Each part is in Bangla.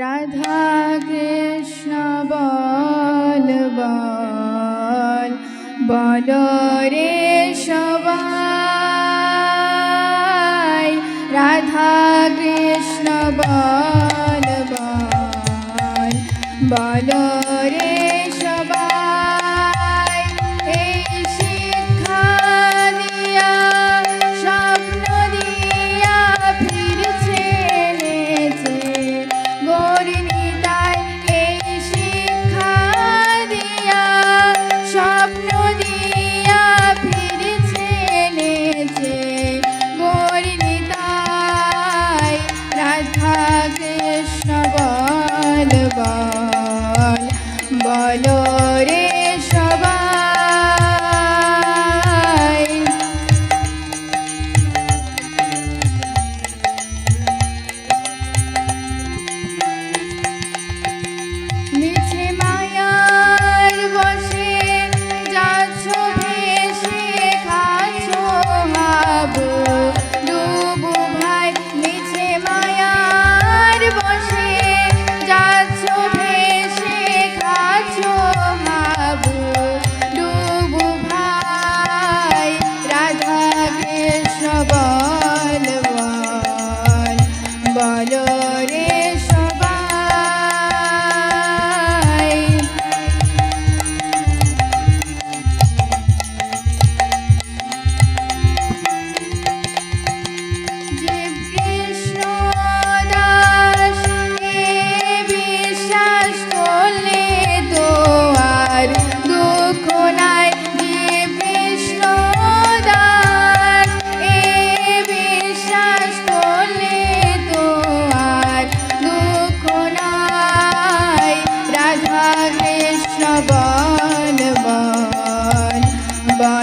রাধা কৃষ্ণ বল বল বল রে সবাই। রাধা কৃষ্ণ বল বল বল রে का বলো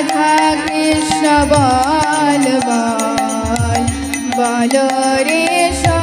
রাধা কৃষ্ণ বল বল বল রে